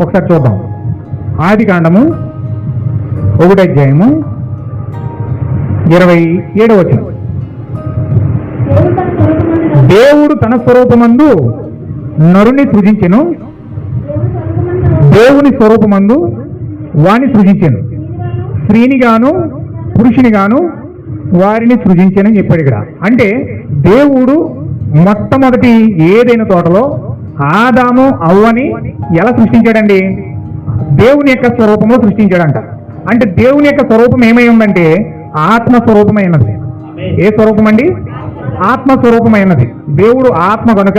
ఒకసారి చూద్దాం. ఆది కాండము ఒకటి అధ్యాయము ఇరవై ఏడవ దేవుడు తన స్వరూపమందు నరుని సృజించెను. దేవుని స్వరూపమందు దేవుని వాని సృజించెను. స్త్రీని గాను పురుషుని గాను వారిని సృజించానని చెప్పాడు ఇక్కడ. అంటే దేవుడు మొట్టమొదటి ఏదైనా తోటలో ఆదాము అవ్వని ఎలా సృష్టించాడండి? దేవుని యొక్క స్వరూపంలో సృష్టించాడంట. అంటే దేవుని యొక్క స్వరూపం ఏమై ఉందంటే ఆత్మస్వరూపమైనది ఏ స్వరూపం అండి ఆత్మస్వరూపమైనది. దేవుడు ఆత్మ కనుక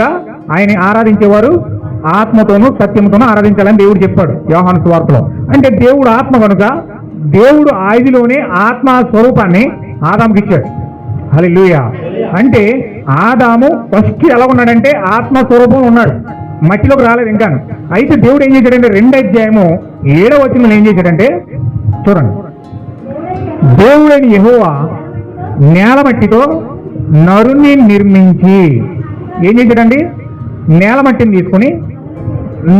ఆయన ఆరాధించేవారు ఆత్మతోనూ సత్యంతోనూ ఆరాధించాలని దేవుడు చెప్పాడు యోహాను స్వార్థలో అంటే దేవుడు ఆత్మ కనుక దేవుడు ఆదిలోనే ఆత్మ స్వరూపాన్ని ఆదాముకి ఇచ్చాడు. హల్లెలూయ. అంటే ఆదాము ఫస్ట్ ఎలా ఉన్నాడంటే ఆత్మ స్వరూపం ఉన్నాడు. మట్టిలోకి రాలేదు ఇంకా. అయితే దేవుడు ఏం చేశాడంటే రెండు అధ్యాయము ఏడవ వచనంలో ఏం చేశాడంటే చూడండి. దేవుడైన యహోవా నేల మట్టితో నరుని నిర్మించి ఏం చేశాడండి? నేల మట్టిని తీసుకుని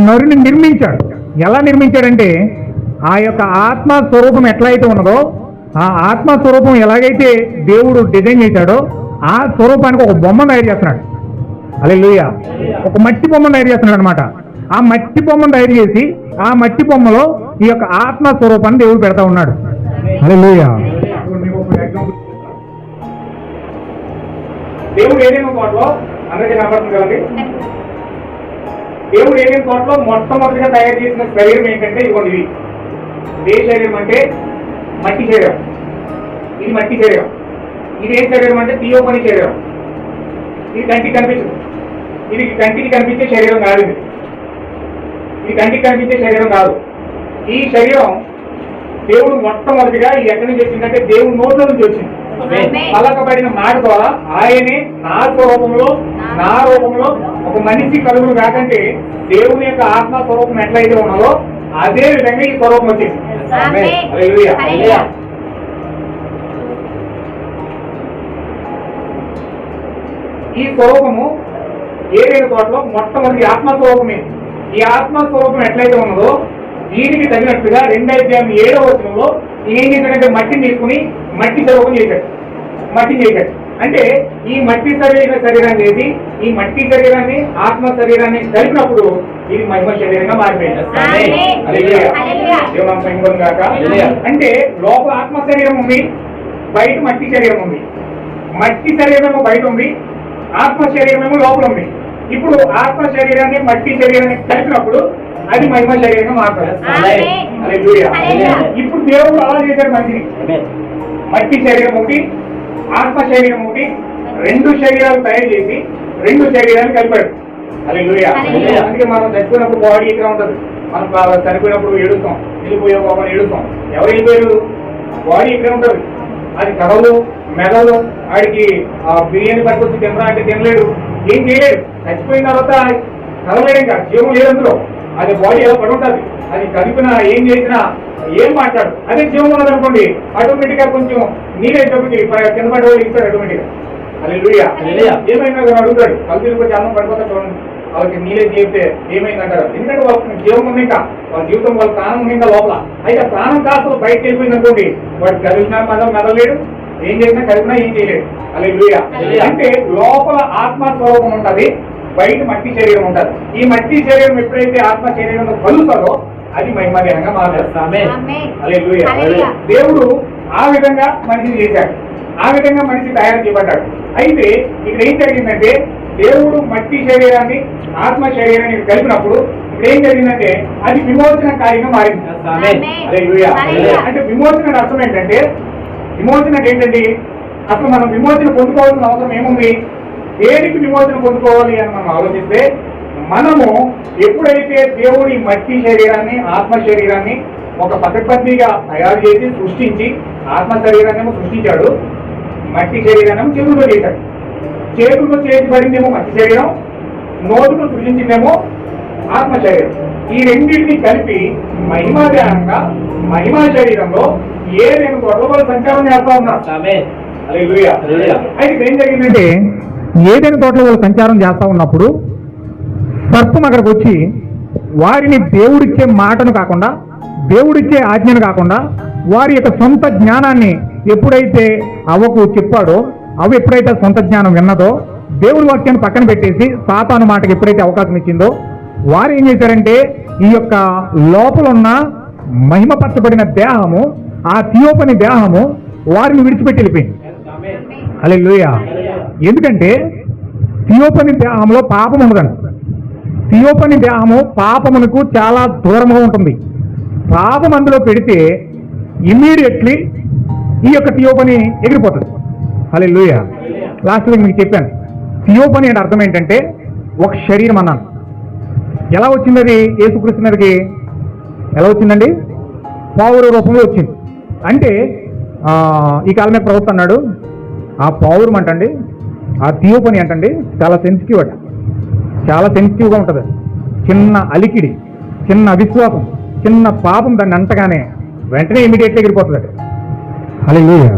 నరుని నిర్మించాడు. ఎలా నిర్మించాడంటే ఆ యొక్క ఆత్మ స్వరూపం ఎట్లయితే ఉన్నదో ఆ ఆత్మ స్వరూపం ఎలాగైతే దేవుడు డిజైన్ చేశాడో ఆ స్వరూపానికి ఒక బొమ్మ తయారు చేస్తున్నాడు. అలే ఒక మట్టి బొమ్మను తయారు చేస్తున్నాడు అనమాట ఆ మట్టి బొమ్మను తయారు చేసి ఆ మట్టి బొమ్మలో ఈ యొక్క ఆత్మ స్వరూపాన్ని దేవుడు పెడతా ఉన్నాడు. అలే దేవుడు ఏదైనా కోట్లో? అందరికీ కనబడుతుంది దేవుడు ఏదైనా కోట్లో మొట్టమొదటిగా తయారు చేసిన శరీరం ఏంటంటే ఇవ్వండి ఇది. ఏ శరీరం అంటే? మట్టి శరీరం. ఇది మట్టి శరీరం. ఇది ఏ శరీరం అంటే? తీయోపని శరీరం. ఇది కంటికి కనిపించదు ఇది కంటికి కనిపించే శరీరం కాదు ఇది. ఇది కంటికి కనిపించే శరీరం కాదు. ఈ శరీరం దేవుడు మొట్టమొదటిగా ఇది ఎక్కడి నుంచి వచ్చిందంటే దేవుడు నోట్ల నుంచి వచ్చింది. పలకబడిన మాట ద్వారా ఆయనే నా స్వరూపంలో నా రూపంలో ఒక మనిషి కలుగును కాకంటే దేవుని యొక్క ఆత్మ స్వరూపం ఎట్లయితే ఉన్నదో అదే విధంగా ఈ స్వరూపం వచ్చింది. ఈ స్వరూపము ఏదైనా తోటలో మొట్టమొదటి ఆత్మ స్వరూపమే ఈ ఆత్మ స్వరూపం ఎట్లయితే ఉన్నదో దీనికి తగినట్టుగా రెండు అధ్యాయం ఏడవ వచనంలో ఏం చేశాడంటే మట్టిని తీసుకుని మట్టి స్వరూపం చేశాడు. మట్టిని చేశాడు. అంటే ఈ మట్టి శరీర శరీరాన్ని చేసి ఈ మట్టి శరీరాన్ని ఆత్మ శరీరాన్ని కలిపినప్పుడు ఇది మహిమ శరీరంగా మారిపోయింది. హల్లెలూయా. అంటే లోపల ఆత్మ శరీరం ఉంది బయట మట్టి శరీరం ఉంది. మట్టి శరీరము బయట ఉంది ఆత్మ శరీరమేమో లోపల ఉంది. ఇప్పుడు ఆత్మ శరీరాన్ని మట్టి శరీరాన్ని కలిపినప్పుడు అది మహిమ శరీరంగా మారుతుంది. ఇప్పుడు దేవుడు అలా చేశాడు మనిషిని. మట్టి శరీరం ఒకటి ఆత్మ శరీరం ఒకటి రెండు శరీరాలు తయారు చేసి రెండు శరీరాలు కలిపాడు. హల్లెలూయా. అందుకే మనం చచ్చిపోయినప్పుడు బాడీ ఇక్కడ ఉంటది. మనం చనిపోయినప్పుడు ఏడుస్తాం. వెళ్ళిపోయే బాబా ఏడుస్తాం. ఎవరు వెళ్ళిపోయారు? బాడీ ఇక్కడే ఉంటది. అది కడలు మెదలు ఆడికి ఆ బిర్యానీ పట్టుకొచ్చి తినరా అంటే తినలేడు. ఏం చేయలేడు. చచ్చిపోయిన తర్వాత కదలేడు ఇంకా జీవం లేదు అందులో. అది బాడీ ఎలా పడి ఉంటుంది అది కలిపినా ఏం చేసినా ఏం మాట్లాడు అదే జీవం ఉన్నది అనుకోండి ఆటోమేటిక్గా కొంచెం నీళ్ళేటప్పటికి కింద పడే వాళ్ళు ఇస్తారు ఆటోమేటిక్ హల్లెలూయా. ఏమైనా అడుగుతాడు. కలిపి కొంచెం అన్నం పడిపోతా చూడండి. వాళ్ళకి నీళ్ళే చెప్తే ఏమైందంటారు ఎందుకంటే వాళ్ళకి జీవం ఉంది ఇంకా. వాళ్ళ జీవితం వాళ్ళ ప్రాణం ఉంది ఇంకా లోపల. అయితే ప్రాణం కాస్త బయటకు వెళ్ళిపోయింది అనుకోండి వాడు కలిపినా మనం మెదలేడు ఏం చేసినా కలిపినా ఏం చేయలేడు. అలా. అంటే లోపల ఆత్మ స్వరూపం ఉంటది. బయట మట్టి శరీరం ఉంటది ఈ మట్టి శరీరం ఎప్పుడైతే ఆత్మ శరీరంలో కలుగుతుందో అది. హల్లెలూయా. హల్లెలూయా. దేవుడు ఆ విధంగా మనిషిని చేశాడు ఆ విధంగా మనిషి తయారు చేయబడ్డాడు అయితే ఇక్కడ ఏం జరిగిందంటే దేవుడు మట్టి శరీరాన్ని ఆత్మ శరీరాన్ని కలిపినప్పుడు ఇక్కడ ఏం జరిగిందంటే అది విమోచన కార్యంగా మారింది ఆమేన్. హల్లెలూయా. హల్లెలూయా. అంటే విమోచన అర్థం ఏంటంటే విమోచన అంటే ఏంటండి అసలు మనం విమోచన పొందుకోవాల్సిన అవసరం ఏముంది దేనికి విమోచన పొందుకోవాలి అని మనం ఆలోచిస్తే మనము ఎప్పుడైతే దేవుడి మట్టి శరీరాన్ని ఆత్మ శరీరాన్ని ఒక పకడ్బందీగా తయారు చేసి సృష్టించి ఆత్మ శరీరాన్ని సృష్టించాడు మట్టి శరీరాన్ని చేతులతో చేశాడు చేతులతో చేయబడిందేమో మట్టి శరీరం నోటుతో సృష్టించిందేమో ఆత్మ శరీరం ఈ రెండింటిని కలిపి మహిమాధ్యానంగా మహిమా శరీరంలో ఏ నేను గొడవలు సంచారం చేస్తా. హల్లెలూయా. అయితే ఏం జరిగిందంటే ఏదైనా తోటలో వాళ్ళు సంచారం చేస్తా ఉన్నప్పుడు సర్పం అక్కడికి వచ్చి వారిని దేవుడిచ్చే మాటను కాకుండా దేవుడిచ్చే ఆజ్ఞను కాకుండా వారి యొక్క సొంత జ్ఞానాన్ని ఎప్పుడైతే అవ్వకు చెప్పాడో అవి ఎప్పుడైతే సొంత జ్ఞానం విన్నదో దేవుడి వాక్యాన్ని పక్కన పెట్టేసి సాతాను మాటకి ఎప్పుడైతే అవకాశం ఇచ్చిందో వారు ఏం చేశారంటే ఈ యొక్క లోపల ఉన్న మహిమపరచబడిన దేహము ఆ థియోపని దేహము వారిని విడిచిపెట్టి వెళ్ళిపోయింది. అలే ఎందుకంటే థియోపని దేహంలో పాపం ఉండదండి థియోపని దేహము పాపమునకు చాలా దూరంగా ఉంటుంది. పాపం అందులో పెడితే ఇమ్మీడియట్లీ ఈ యొక్క థియోపని ఎగిరిపోతుంది. అలే లూయ లాస్ట్ వీక్ మీకు చెప్పాను. థియోపని అంటే అర్థం ఏంటంటే ఒక శరీరం అన్నాను. ఎలా వచ్చింది అది? యేసుక్రీస్తు ఎలా వచ్చిందండి? పావురు రూపంలో వచ్చింది. అంటే ఈ కాలమే ప్రభుత్వం అన్నాడు. ఆ పావురం అంటండి ఆ థియోపని అంటండి చాలా సెన్సిటివ్ అట. చాలా సెన్సిటివ్గా ఉంటుంది. చిన్న అలికిడి చిన్న అవిశ్వాసం చిన్న పాపం దాన్ని అంటగానే వెంటనే ఇమీడియట్గా ఎగిరిపోతుంది హల్లెలూయా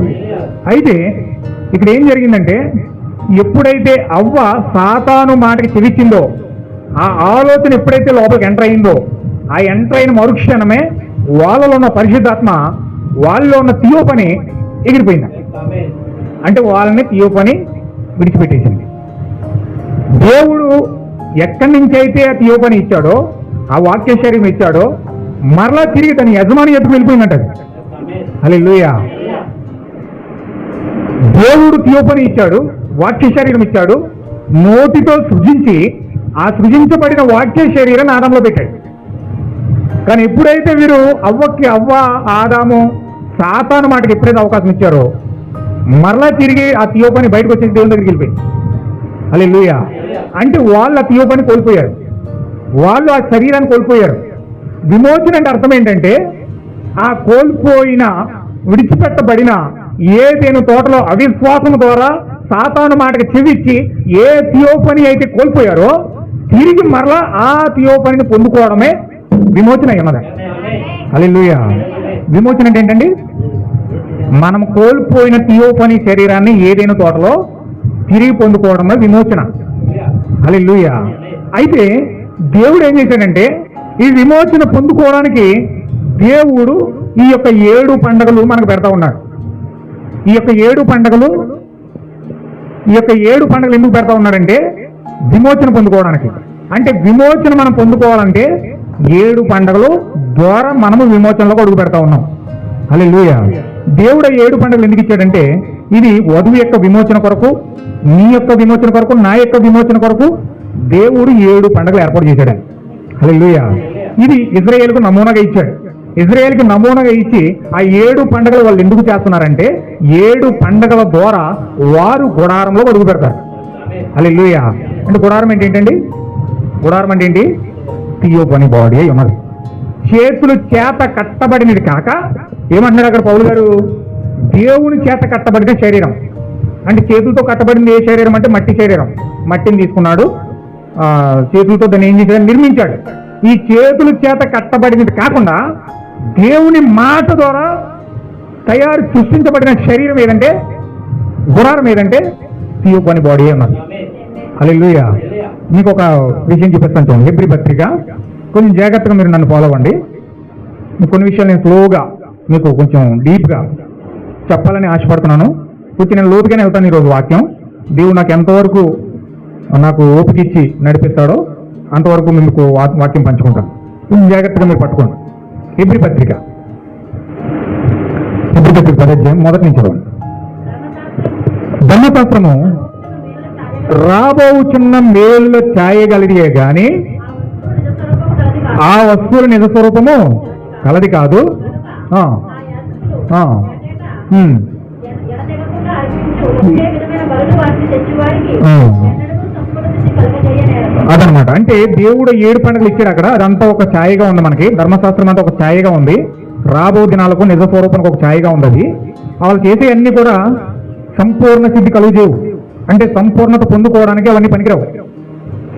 అయితే ఇక్కడ ఏం జరిగిందంటే ఎప్పుడైతే అవ్వ సాతాను మాటకి చెవిచ్చిందో ఆ ఆలోచన ఎప్పుడైతే లోపలికి ఎంటర్ అయిందో ఆ ఎంటర్ అయిన మరుక్షణమే వాళ్ళలో ఉన్న పరిశుద్ధాత్మ వాళ్ళలో ఉన్న తీయోపని ఎగిరిపోయింది. అంటే వాళ్ళని తీయోపని విడిచిపెట్టేసింది. దేవుడు ఎక్కడి నుంచి అయితే ఆ తీయోపని ఇచ్చాడో ఆ వాక్య శరీరం ఇచ్చాడో మరలా తిరిగి తన యజమాని ఎత్తుకు వెళ్ళిపోయిందంట అలే లూయా దేవుడు తీయోపని ఇచ్చాడు వాక్య శరీరం ఇచ్చాడు నోటితో సృజించి ఆ సృజించబడిన వాక్య శరీరం ఆదంలో పెట్టాడు. కానీ ఎప్పుడైతే వీరు అవ్వకి అవ్వ ఆదాము సాతాను మాటకి ఎప్పుడైతే అవకాశం ఇచ్చారో మరలా తిరిగి ఆ తీయోపని బయటకు వచ్చేసి దేవుని దగ్గరికి వెళ్ళిపోయింది. అలే అంటే వాళ్ళు ఆ తీయోపని కోల్పోయారు. వాళ్ళు ఆ శరీరాన్ని కోల్పోయారు. విమోచన అంటే అర్థం ఏంటంటే ఆ కోల్పోయిన విడిచిపెట్టబడిన ఏదేను తోటలో అవిశ్వాసం ద్వారా సాతాను మాటకి చెవిచ్చి ఏ థియోపని అయితే కోల్పోయారో తిరిగి మరలా ఆ థియోపనిని పొందుకోవడమే విమోచన అయి ఉన్నది విమోచన అంటే ఏంటండి? మనం కోల్పోయిన థియోఫనీ శరీరాన్ని ఏదైనా తోటలో తిరిగి పొందుకోవడమే విమోచన. హల్లెలూయా. అయితే దేవుడు ఏం చేశాడంటే ఈ విమోచన పొందుకోవడానికి దేవుడు ఈ యొక్క ఏడు పండగలు మనకు పెడతా ఉన్నాడు. ఈ యొక్క ఏడు పండగలు ఈ యొక్క ఏడు పండుగలు ఎందుకు పెడతా ఉన్నాడంటే విమోచన పొందుకోవడానికి. అంటే విమోచన మనం పొందుకోవాలంటే ఏడు పండుగలు ద్వారా మనము విమోచనలోకి అడుగు పెడతా ఉన్నాం. అలే దేవుడు ఆ ఏడు పండుగలు ఎందుకు ఇచ్చాడంటే ఇది వధువు యొక్క విమోచన కొరకు నీ యొక్క విమోచన కొరకు నా యొక్క విమోచన కొరకు దేవుడు ఏడు పండుగలు ఏర్పాటు చేశాడు. అలే ఇది ఇజ్రాయేల్కు నమూనాగా ఇచ్చాడు. ఇజ్రాయేల్కి నమూనాగా ఇచ్చి ఆ ఏడు పండుగలు వాళ్ళు ఎందుకు చేస్తున్నారంటే ఏడు పండుగల ద్వారా వారు గుడారంలో అడుగు పెడతారు. అలే అంటే గుడారం ఏంటి ఏంటండి? గుడారం అంటే ఏంటి? తీయో పని బాడీ అయి ఉన్నది. చేతులు చేత కట్టబడినది కాక ఏమంటున్నారు అక్కడ పౌలు గారు? దేవుని చేత కట్టబడిన శరీరం. అంటే చేతులతో కట్టబడింది ఏ శరీరం అంటే మట్టి శరీరం. మట్టిని తీసుకున్నాడు. ఆ, చేతులతో దాన్ని ఏం చేశాడు? నిర్మించాడు. ఈ చేతుల చేత కట్టబడినది కాకుండా దేవుని మాట ద్వారా తయారు సృష్టించబడిన శరీరం ఏదంటే? గుడారం ఏదంటే? తీయో పని బాడీ ఉన్నది హల్లెలూయా. మీకు ఒక విషయం చూపిస్తాను చూడండి. ఎబ్రి పత్రిక కొంచెం జాగ్రత్తగా మీరు నన్ను ఫాలో అవ్వండి. కొన్ని విషయాలు నేను స్లోగా మీకు కొంచెం డీప్గా చెప్పాలని ఆశపడుతున్నాను. కొంచెం నేను లోతుగానే వెళ్తాను ఈరోజు వాక్యం. దేవుడు నాకు ఎంతవరకు నాకు ఓపిక ఇచ్చి నడిపిస్తాడో అంతవరకు మీకు వా- వాక్యం పంచుకుంటాను. కొంచెం జాగ్రత్తగా మీరు పట్టుకోండి. ఎబ్రి పత్రిక. ఎబ్రి పత్రిక పదధ్యాయం మొదటి నుంచి చూడండి ధర్మశాస్త్రము రాబోచున్న మేలులో ఛాయగలిగే కానీ ఆ వస్తువుల నిజ స్వరూపము కలది కాదు. అదనమాట. అంటే దేవుడు ఏడు పండుగలు ఇచ్చాడు అక్కడ. అదంతా ఒక ఛాయగా ఉంది మనకి. ధర్మశాస్త్రం అంతా ఒక ఛాయగా ఉంది. రాబో దినాలకు నిజ స్వరూపానికి ఒక ఛాయగా ఉంది అది వాళ్ళు చేసే అన్ని కూడా సంపూర్ణ సిద్ధి కలుగుచేవు అంటే సంపూర్ణత పొందుకోవడానికి అవన్నీ పనికిరావు.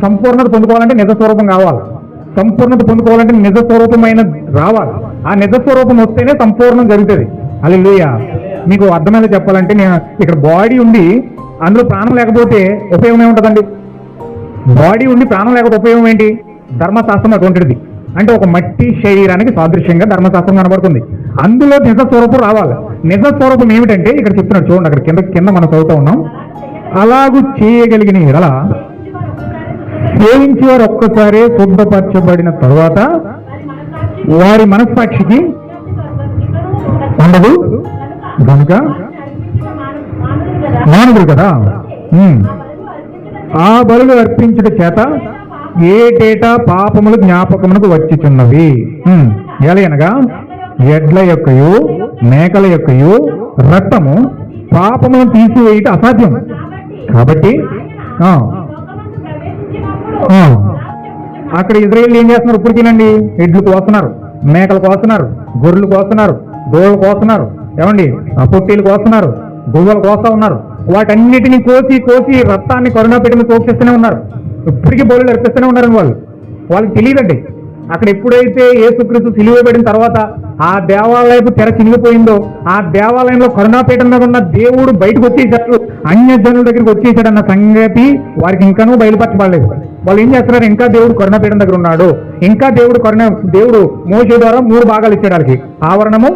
సంపూర్ణత పొందుకోవాలంటే నిజ స్వరూపం కావాలి. సంపూర్ణత పొందుకోవాలంటే నిజ స్వరూపమైన రావాలి. ఆ నిజ స్వరూపం వస్తేనే సంపూర్ణం జరుగుతుంది. అల్లెలుయ మీకు అర్థమైనా చెప్పాలంటే నేను ఇక్కడ బాడీ ఉండి అందులో ప్రాణం లేకపోతే ఉపయోగం ఏముంటుందండి? బాడీ ఉండి ప్రాణం లేకపోతే ఉపయోగం ఏంటి? ధర్మశాస్త్రం అటువంటిది. అంటే ఒక మట్టి శరీరానికి సాదృశ్యంగా ధర్మశాస్త్రం కనబడుతుంది. అందులో నిజ స్వరూపం రావాలి. నిజ స్వరూపం ఏమిటంటే ఇక్కడ చెప్తున్నాడు చూడండి అక్కడ కింద కింద మనం చదువుతూ ఉన్నాం. అలాగూ చేయగలిగిన ఎడల సేవించి వారు ఒక్కసారే శుద్ధపరచబడిన తర్వాత వారి మనస్సాక్షికి ఉండదు. కనుక మానవుడు కదా. ఆ బలులు అర్పించుట చేత ఏటేటా పాపములు జ్ఞాపకములకు వచ్చిచున్నవి. ఉమ్. ఎలయనగా ఎడ్ల యొక్కయు మేకల యొక్కయు రక్తము పాపములను తీసివేయట అసాధ్యం. కాబట్టి అక్కడ ఇజ్రాయేల్ ఏం చేస్తున్నారు? ఇప్పుడు తినండి. ఎడ్లు కోస్తున్నారు మేకలు కోస్తున్నారు గొర్రెలు కోస్తున్నారు దోళ్ళు కోస్తున్నారు. ఏమండి? పొట్టీలు కోస్తున్నారు గువ్వలు కోస్తా ఉన్నారు. వాటన్నిటిని కోసి కోసి రక్తాన్ని కరోనా పెట్టిన తోచేస్తూనే ఉన్నారు. ఇప్పటికీ బోళ్ళు అర్పిస్తూనే ఉన్నారు వాళ్ళు. వాళ్ళకి తెలియదండి. అక్కడ ఎప్పుడైతే ఏసుక్రీస్తు సిలువబడిన తర్వాత ఆ దేవాలయపు తెర చినిగిపోయిందో ఆ దేవాలయంలో కరుణాపీఠం మీద ఉన్న దేవుడు బయటకు వచ్చేసాడు. అన్యజనుల దగ్గరికి వచ్చేసాడన్న సంగతి వారికి ఇంకానూ బయలుపరచబడలేదు. వాళ్ళు ఏం చేస్తున్నారు? ఇంకా దేవుడు కరుణపీఠం దగ్గర ఉన్నాడు. ఇంకా దేవుడు కరుణ దేవుడు మోసే ద్వారా మూడు భాగాలు ఇచ్చాడు వాళ్ళకి. ఆవరణము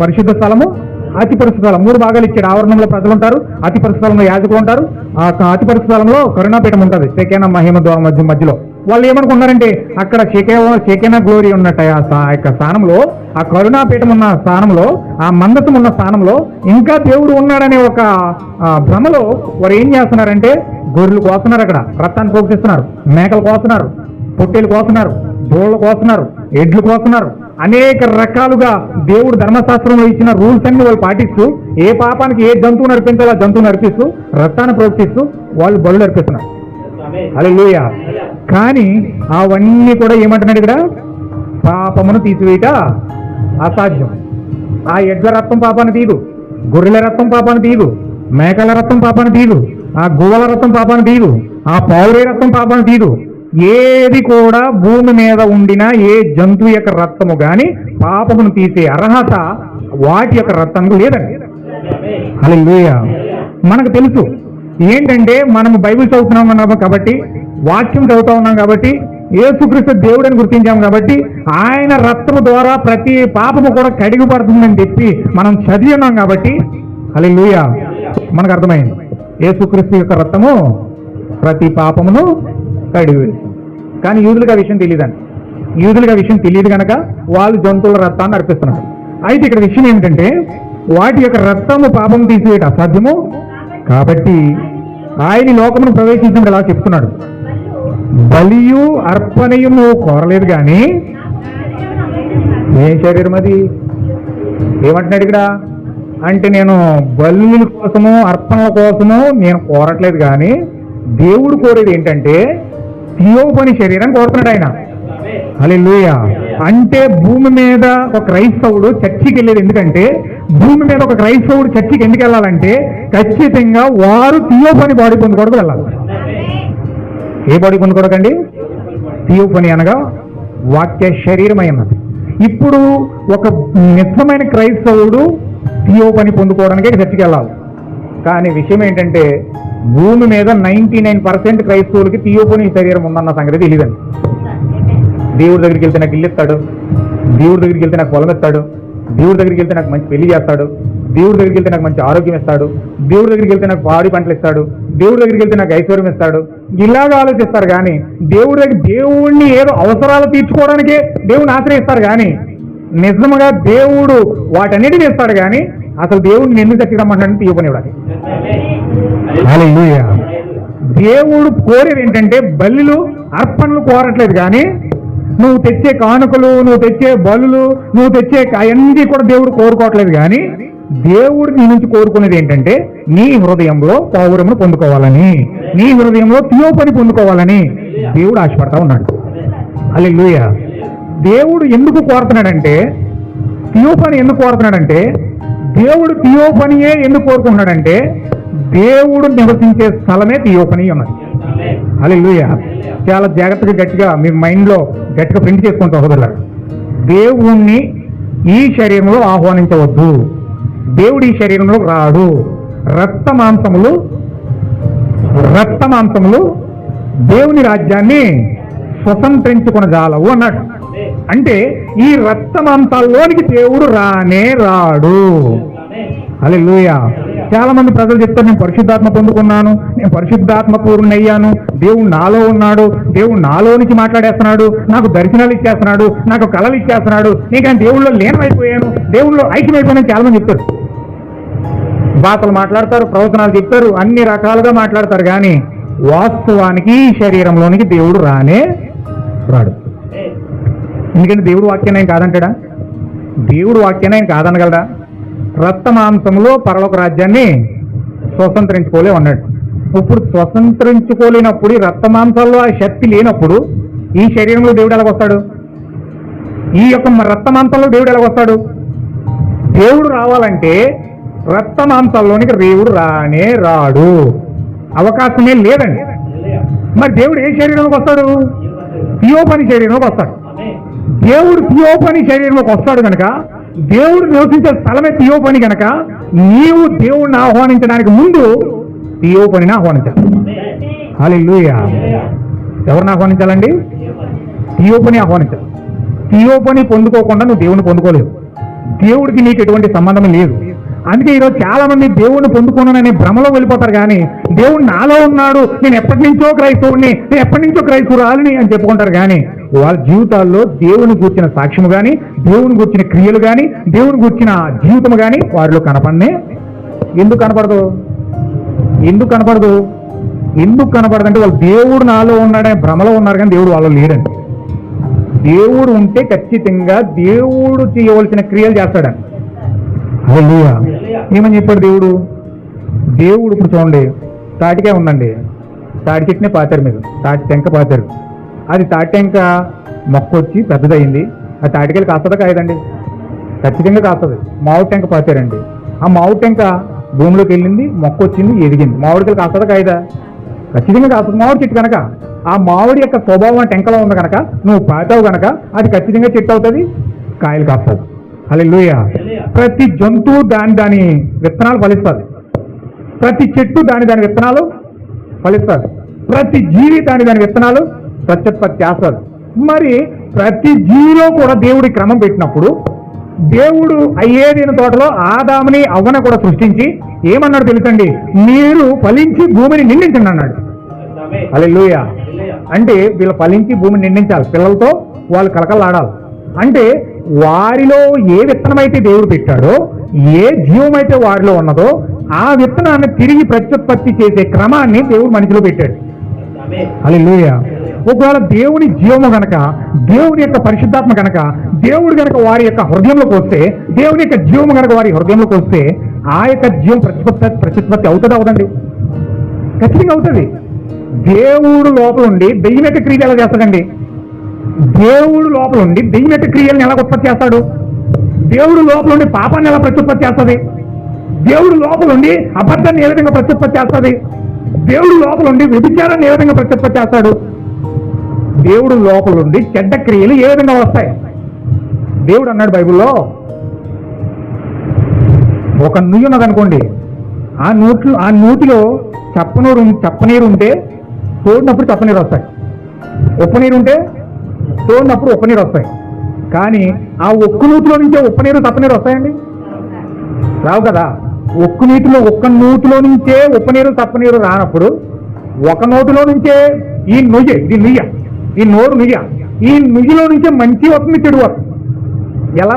పరిశుద్ధ స్థలము అతి పరిశుద్ధ స్థలం. మూడు భాగాలు ఇచ్చాడు. ఆవరణంలో ప్రజలు ఉంటారు అతి పరిశుద్ధ యాజకులు ఉంటారు. ఆ అతి పరిశుద్ధ స్థలంలో కరుణాపీఠం ఉంటుంది. శకేన మహిమ ద్వారా మధ్య మధ్యలో. వాళ్ళు ఏమనుకున్నారంటే అక్కడ శకే శకేన గ్లోరీ ఉన్నట్ట ఆ యొక్క స్థానంలో ఆ కరుణాపీఠం ఉన్న స్థానంలో ఆ మందసం ఉన్న స్థానంలో ఇంకా దేవుడు ఉన్నాడనే ఒక భ్రమలో వారు ఏం చేస్తున్నారంటే గొర్రెలు కోస్తున్నారు అక్కడ రక్తాన్ని పోషిస్తున్నారు మేకలు కోస్తున్నారు పొట్టేలు కోస్తున్నారు దోళ్ళు కోస్తున్నారు ఎడ్లు కోస్తున్నారు. అనేక రకాలుగా దేవుడు ధర్మశాస్త్రంలో ఇచ్చిన రూల్స్ అన్ని వాళ్ళు పాటిస్తూ ఏ పాపానికి ఏ జంతువు నడిపించాలో ఆ జంతువు నడిపిస్తూ రక్తాన్ని ప్రోక్షిస్తూ వాళ్ళు బళ్ళు నడిపిస్తున్నారు అలా కానీ అవన్నీ కూడా ఏమంటున్నాడు ఇక్కడ? పాపమును తీసివేయట అసాధ్యం. ఆ ఎడ్ల రక్తం పాపాన్ని తీదు గొర్రెల రక్తం పాపాన్ని తీదు మేకల రక్తం పాపాన్ని తీదు ఆ గువ్వల రక్తం పాపాన్ని తీదు ఆ పౌరే రక్తం పాపాన్ని తీదు ఏది కూడా భూమి మీద ఉండిన ఏ జంతువు యొక్క రక్తము కానీ పాపమును తీసే అర్హత వాటి యొక్క రక్తంకు లేదండి. హల్లెలూయా. మనకు తెలుసు. ఏంటంటే మనము బైబిల్ చదువుతున్నాం కాబట్టి వాక్యం చదువుతా ఉన్నాం కాబట్టి ఏసుక్రీస్తు దేవుడని గుర్తించాం కాబట్టి ఆయన రక్తము ద్వారా ప్రతి పాపము కూడా కడిగిపడుతుందని చెప్పి మనం చదివి ఉన్నాం కాబట్టి హల్లెలూయా. మనకు అర్థమైంది. ఏసుక్రీస్తు యొక్క రక్తము ప్రతి పాపమును కడిగి కానీ యూదులకు ఆ విషయం తెలియదండి. యూదులకు ఆ విషయం తెలియదు కనుక వాళ్ళు జంతువుల రక్తాన్ని అర్పిస్తున్నారు. అయితే ఇక్కడ విషయం ఏమిటంటే వాటి యొక్క రక్తము పాపం తీసివేయటం అసాధ్యము? కాబట్టి ఆయన లోకమును ప్రవేశించిన అలా చెప్తున్నాడు? బలియు అర్పణయు నువ్వు కోరలేదు కానీ ఏం శరీరం అది ఏమంటున్నాడు ఇక్కడ? అంటే నేను బలుల కోసము అర్పణల కోసము నేను కోరట్లేదు కానీ దేవుడు కోరేది ఏంటంటే తీయోపని శరీరం కోరుతున్నాడు ఆయన. హల్లెలూయా. అంటే భూమి మీద ఒక క్రైస్తవుడు చర్చికి వెళ్ళేది ఎందుకంటే భూమి మీద ఒక క్రైస్తవుడు చర్చికి ఎందుకు వెళ్ళాలంటే ఖచ్చితంగా వారు తీయోపని బాడీ పొందుకోవడానికి వెళ్ళాలి. ఏ బాడీ పొందుకోవడకండి పని అనగా వాక్య శరీరమైనది ఇప్పుడు ఒక నిజమైన క్రైస్తవుడు థియోపని పొందుకోవడానికి చర్చికి వెళ్ళాలి కానీ విషయం ఏంటంటే భూమి మీద నైంటీ నైన్ పర్సెంట్ క్రైస్తవులకి థియోపని శరీరం ఉందన్న సంగతి తెలియదండి దేవుడి దగ్గరికి వెళ్తే నాకు ఇల్లు ఇస్తాడు. దేవుడి దగ్గరికి వెళ్తే నాకు పొలం ఇస్తాడు. దేవుడి దగ్గరికి వెళ్తే నాకు మంచి పెళ్ళి చేస్తాడు. దేవుడి దగ్గరికి వెళ్తే నాకు మంచి ఆరోగ్యం ఇస్తాడు. దేవుడి దగ్గరికి వెళ్తే నాకు పాడి పంటలు ఇస్తాడు. దేవుడి దగ్గరికి వెళ్తే నాకు ఐశ్వర్యం ఇస్తాడు. ఇలాగా ఆలోచిస్తారు కానీ దేవుడి దగ్గర దేవుణ్ణి ఏదో అవసరాలు తీర్చుకోవడానికే దేవుడిని ఆశ్రయిస్తారు కానీ నిజముగా దేవుడు వాటన్నిటిని ఇస్తాడు కానీ అసలు దేవుడిని ఎందుకు చచ్చిరమ్మంటే తీయపనివ్వడానికి. దేవుడు కోరేది ఏంటంటే బలులు అర్పణలు కోరట్లేదు కానీ నువ్వు తెచ్చే కానుకలు నువ్వు తెచ్చే బలులు నువ్వు తెచ్చే అవన్నీ కూడా దేవుడు కోరుకోవట్లేదు కానీ దేవుడు నీ నుంచి కోరుకునేది ఏంటంటే నీ హృదయంలో పౌరమును పొందుకోవాలని నీ హృదయంలో తియోపని పొందుకోవాలని దేవుడు ఆశపడతా ఉన్నాడు. అల్లెలుయ దేవుడు ఎందుకు కోరుతున్నాడంటే తియోపని ఎందుకు కోరుతున్నాడంటే దేవుడు తియోపనియే ఎందుకు కోరుకుంటున్నాడంటే దేవుడు నివసించే స్థలమే తియోపని ఉన్నది అల్లెలుయ చాలా జాగ్రత్తగా గట్టిగా మీ మైండ్లో గట్టిగా ప్రింట్ చేసుకుంటా సోదరులారు. దేవుణ్ణి ఈ శరీరంలో ఆహ్వానించవద్దు. దేవుడు ఈ శరీరంలో రాడు. రక్త మాంసములు రక్త మాంసములు దేవుని రాజ్యాన్ని స్వతంత్రించుకున్న జాలవు అన్నాడు. అంటే ఈ రక్త మాంసాల్లోనికి దేవుడు రానే రాడు. అలే చాలా మంది ప్రజలు చెప్తారు నేను పరిశుద్ధాత్మ పొందుకున్నాను నేను పరిశుద్ధాత్మ పూర్ణయ్యాను దేవుడు నాలో ఉన్నాడు దేవుడు నాలో నుంచి మాట్లాడేస్తున్నాడు నాకు దర్శనాలు ఇచ్చేస్తున్నాడు నాకు కళలు ఇచ్చేస్తున్నాడు. నేను కానీ దేవుళ్ళో లీనమైపోయాను దేవుళ్ళో ఐక్యమైపోయాను చాలా మంది చెప్తారు. భాషలు మాట్లాడతారు ప్రవచనాలు చెప్తారు అన్ని రకాలుగా మాట్లాడతారు. కానీ వాస్తవానికి శరీరంలోనికి దేవుడు రానే రాడు. ఎందుకంటే దేవుడు వాక్యాన్ని ఆయన కాదంటాడా? దేవుడు వాక్యాన్ని ఆయన కాదనగలడా? రక్త మాంసంలో పరలోక రాజ్యాన్ని స్వతంత్రించుకోలే ఉన్నాడు ఇప్పుడు స్వతంత్రించుకోలేనప్పుడు ఈ రక్త ఆ శక్తి లేనప్పుడు ఈ శరీరంలో దేవుడు ఎలాగొస్తాడు ఈ యొక్క రక్తమాంసంలో మాంసంలో దేవుడు ఎలాగొస్తాడు దేవుడు రావాలంటే రక్తమాంసాల్లోనికి దేవుడు రానే రాడు. అవకాశమే లేదండి. మరి దేవుడు ఏ శరీరంలోకి వస్తాడు? పియోపని శరీరంలోకి వస్తాడు. దేవుడు పియోపని శరీరంలోకి వస్తాడు కనుక దేవుడు నివసించే స్థలమే పియోపని కనుక నీవు దేవుడిని ఆహ్వానించడానికి ముందు పియోపనిని ఆహ్వానించాలి. హాలెలూయా ఎవరిని ఆహ్వానించాలండి? పియోపని ఆహ్వానించాలి. పియోపని పొందుకోకుండా నువ్వు దేవుని పొందుకోలేవు. దేవుడికి నీకు ఎటువంటి సంబంధం లేదు. అందుకే ఈరోజు చాలా మంది దేవుణ్ణి పొందుకున్నాననే భ్రమలో వెళ్ళిపోతారు కానీ దేవుడు నాలో ఉన్నాడు నేను ఎప్పటి నుంచో క్రైస్తవుని నేను ఎప్పటి నుంచో క్రైస్తవురాలిని అని చెప్పుకుంటారు కానీ వాళ్ళ జీవితాల్లో దేవుని కూర్చిన సాక్ష్యము కానీ దేవుని కూర్చిన క్రియలు కానీ దేవుని కూర్చిన జీవితం కానీ వారిలో కనపడనే ఎందుకు కనపడదు? ఎందుకు కనపడదు? ఎందుకు కనపడదంటే వాళ్ళు దేవుడు నాలో ఉన్నాడనే భ్రమలో ఉన్నారు కానీ దేవుడు వాళ్ళు లేడండి. దేవుడు ఉంటే ఖచ్చితంగా దేవుడు చేయవలసిన క్రియలు చేస్తాడని ఏమని చెప్పాడు దేవుడు? దేవుడు ఇప్పుడు చూడండి తాటికే ఉందండి. తాటి చెట్టునే పాతారు మీరు. తాటి టెంక పాతారు. అది తాటి టెంక మొక్క వచ్చి పెద్దదయింది ఆ తాటికెళ్ళి కాస్తుందా కాయదండి? ఖచ్చితంగా కాస్తుంది. మామిడి టెంక పాతారండి. ఆ మామిడి టెంక భూమిలోకి వెళ్ళింది మొక్క వచ్చింది ఎదిగింది. మామిడికాయలు కాస్తుందా కాయదా? ఖచ్చితంగా కాస్తుంది. మామిడి చెట్టు కనుక ఆ మామిడి యొక్క స్వభావం టెంకలో ఉంది కనుక నువ్వు పాతావు కనుక అది ఖచ్చితంగా చెట్టు అవుతుంది కాయలు కాస్తుంది అలా ప్రతి జంతువు దాని దాని విత్తనాలు ఫలిస్తుంది. ప్రతి చెట్టు దాని దాని విత్తనాలు ఫలిస్తుంది. ప్రతి జీవి దాని దాని విత్తనాలు ప్రత్యుత్పత్తి చేస్తుంది. మరి ప్రతి జీవిలో కూడా దేవుడి క్రమం పెట్టినప్పుడు దేవుడు అయ్యేదిన తోటలో ఆదాముని అవ్వన కూడా సృష్టించి ఏమన్నాడు తెలుసండి? మీరు ఫలించి భూమిని నిండించండి అన్నాడు. అలెలుయ అంటే వీళ్ళు ఫలించి భూమిని నిండించాలి. పిల్లలతో వాళ్ళు కలకలాడాలి అంటే వారిలో ఏ విత్తనమైతే దేవుడు పెట్టాడో ఏ జీవమైతే వారిలో ఉన్నదో ఆ విత్తనాన్ని తిరిగి ప్రత్యుత్పత్తి చేసే క్రమాన్ని దేవుడు మనిషిలో పెట్టాడు. అలెలుయ ఒకవేళ దేవుని జీవము గనక దేవుని యొక్క పరిశుద్ధాత్మ గనక దేవుడు గనక వారి యొక్క హృదయంలోకి వస్తే దేవుని యొక్క జీవము గనక వారి హృదయంలోకి వస్తే ఆ యొక్క జీవం ప్రత్యుత్పత్తి ప్రత్యుత్పత్తి అవుతుంది అవుతుంది ఖచ్చితంగా అవుతుంది. దేవుడు లోపల ఉండి దెయ్యం యొక్క క్రియలు ఎలా చేస్తాడండి? దేవుడు లోపల ఉండి దెయ్యం యొక్క క్రియలను ఎలా ఉత్పత్తి చేస్తాడు? దేవుడు లోపల ఉండి పాపాన్ని ఎలా ప్రత్యుత్పత్తి చేస్తుంది? దేవుడు లోపల ఉండి అబద్ధాన్ని ఏ విధంగా ప్రత్యుత్పత్తి చేస్తుంది? దేవుడు లోపల ఉండి వ్యభిచారాన్ని ఏ విధంగా ప్రత్యుత్పత్తి చేస్తాడు? దేవుడు లోపల ఉండి చెడ్డ క్రియలు ఏ విధంగా వస్తాయి? దేవుడు అన్నాడు బైబిల్లో ఒక నుయ్యి ఉన్నదనుకోండి ఆ నూట్లు ఆ నూతిలో చప్పనూరు చప్పనీరు ఉంటే తోడినప్పుడు చప్పనీరు వస్తాయి. ఉప్పు నీరు ఉంటే తోడినప్పుడు ఉప్పనీరు వస్తాయి. కానీ ఆ ఒక్క నూతిలో నుంచే ఉప్పనీరు తప్పనీరు వస్తాయండి? రావు కదా. ఒక్క నీటిలో ఒక్క నూతిలో నుంచే ఉప్పనీరు తప్పనీరు రానప్పుడు ఒక నోటిలో నుంచే ఈ నుయ్య ఇది నుయ్య ఈ నోరు నుయ్య ఈ నుయ్యలో నుంచే మంచి వస్తుంది చెడు వస్తుంది. ఎలా